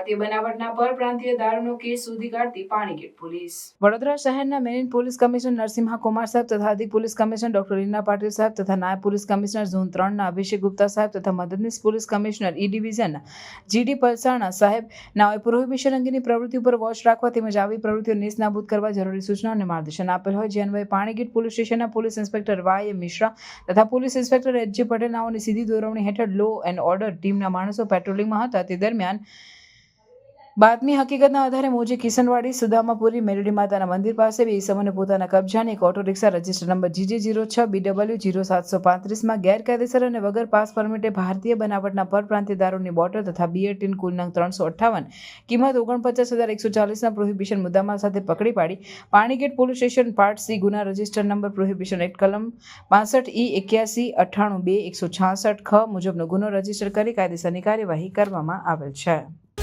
ભારતીય બનાવટના પરપ્રાંતીય દારૂનો કેસ શોધી કાઢતી પાણીગેટ પોલીસ. વડોદરા શહેરના મેરીન પોલીસ કમિશનર નરસિંહા કુમાર સાહેબ તથા અધિક police commissioner doctor Reena Patil સાહેબ તથા નાયબ પોલીસ કમિશનર ઝોન ત્રણના અભિષેક ગુપ્તા સાહેબ તથા મદદનીશ police commissioner E division GD Palsana સાહેબ નાઓએ પ્રોહિબિશન અંગેની પ્રવૃત્તિ ઉપર વોચ રાખવા તેમજ આવી પ્રવૃત્તિઓ નેસ્તનાબૂદ કરવા જરૂરી સૂચના અને માર્ગદર્શન આપેલ હોય. જે અન્વયે પાણીગીટ પોલીસ સ્ટેશનના પોલીસ ઇન્સ્પેક્ટર વાય મિશ્રા તથા પોલીસ ઇન્સ્પેક્ટર એચ જે પટેલ નાઓની સીધી દોરવણી હેઠળ લો એન્ડ ઓર્ડર ટીમના માણસો પેટ્રોલિંગમાં હતા. તે દરમિયાન બાતમી હકીકતના આધારે મોજી કિશનવાડી, સુદામાપુરી, મેરડી માતાના મંદિર પાસે બે ઈસમોને પોતાના કબજાની એક auto rickshaw register number GJ zero છ બીડબલ્યુ જીરો સાતસો પાંત્રીસમાં ગેરકાયદેસર અને વગર પાસ પરમિટે ભારતીય બનાવટના પરપ્રાંતીય દારૂની બોટલ તથા બીયર ટીન કુલ ત્રણસો અઠ્ઠાવન કિંમત ઓગણપચાસ હજાર એકસો ચાલીસના પ્રોહિબિશન મુદ્દામાલ સાથે પકડી પાડી. Panigate police station part C ગુના રજિસ્ટર નંબર પ્રોહિબિશન એક્ટ કલમ પાસઠ ઈ એક્યાસી અઠ્ઠાણું બે એકસો છાસઠ ખ મુજબનો ગુનો રજિસ્ટર કરી કાયદેસરની કાર્યવાહી કરવામાં આવેલ છે.